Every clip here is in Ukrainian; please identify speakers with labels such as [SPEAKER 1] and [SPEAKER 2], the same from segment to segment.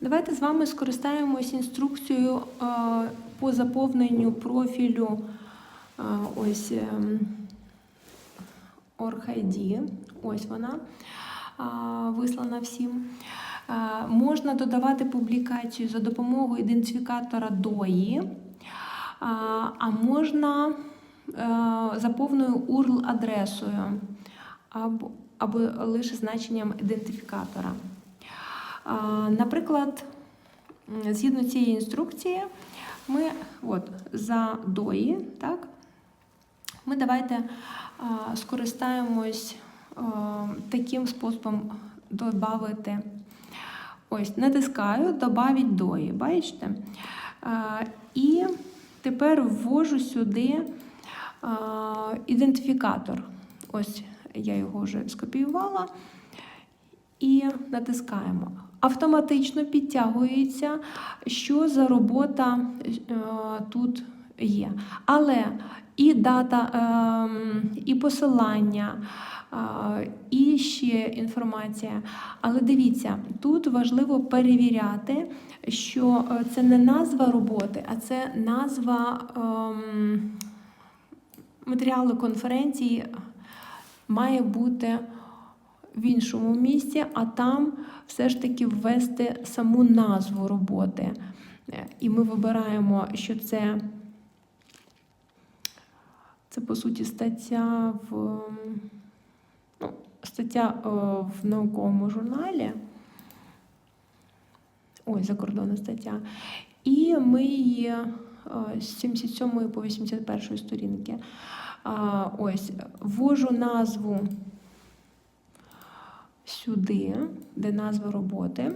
[SPEAKER 1] Давайте з вами скористаємось інструкцією е, по заповненню профілю е, ось ем, OrgID. Ось вона вислана всім. А, Можна додавати публікацію за допомогою ідентифікатора DOI, а, можна е, за повною URL-адресою або, або лише значенням ідентифікатора. Наприклад, згідно цієї інструкції, ми от, за DOI, так, ми давайте скористаємось таким способом додати. Ось, натискаю «Добавить дої. Бачите? І тепер ввожу сюди ідентифікатор. Ось я його вже скопіювала. І натискаємо. Автоматично підтягується, що за робота е, тут є. Але і дата, ем, і посилання, е, і ще інформація. Але дивіться, тут важливо перевіряти, що е, це не назва роботи, а це назва ем, матеріалу конференції має бути в іншому місці, а там все ж таки ввести саму назву роботи. Е, І ми вибираємо, що це, це по суті стаття в, ну, стаття е, в науковому журналі. Ой, закордонна стаття. І ми її е, з 77 по 81 сторінки. Ось, ввожу назву сюди, де назва роботи,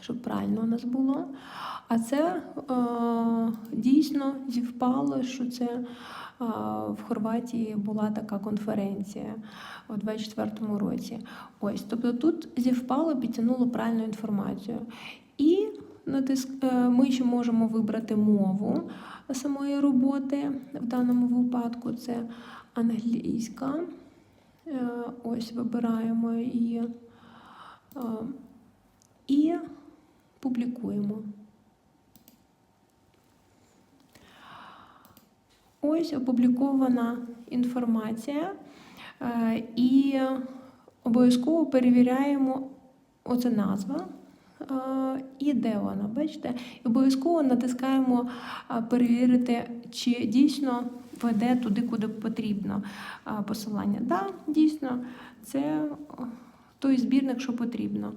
[SPEAKER 1] щоб правильно у нас було. А це е, дійсно зівпало, що це е, в Хорватії була така конференція у 24-му році. Ось, тобто тут зівпало, підтягнуло правильну інформацію. І натиск, е, ми ще можемо вибрати мову самої роботи. В даному випадку це англійська. Е, Ось вибираємо її е, і публікуємо. Ось опублікована інформація, е, і обов'язково перевіряємо оце назва. І де вона, бачите? І обов'язково натискаємо перевірити, чи дійсно веде туди, куди потрібно посилання. Так, да, дійсно, це той збірник, що потрібно.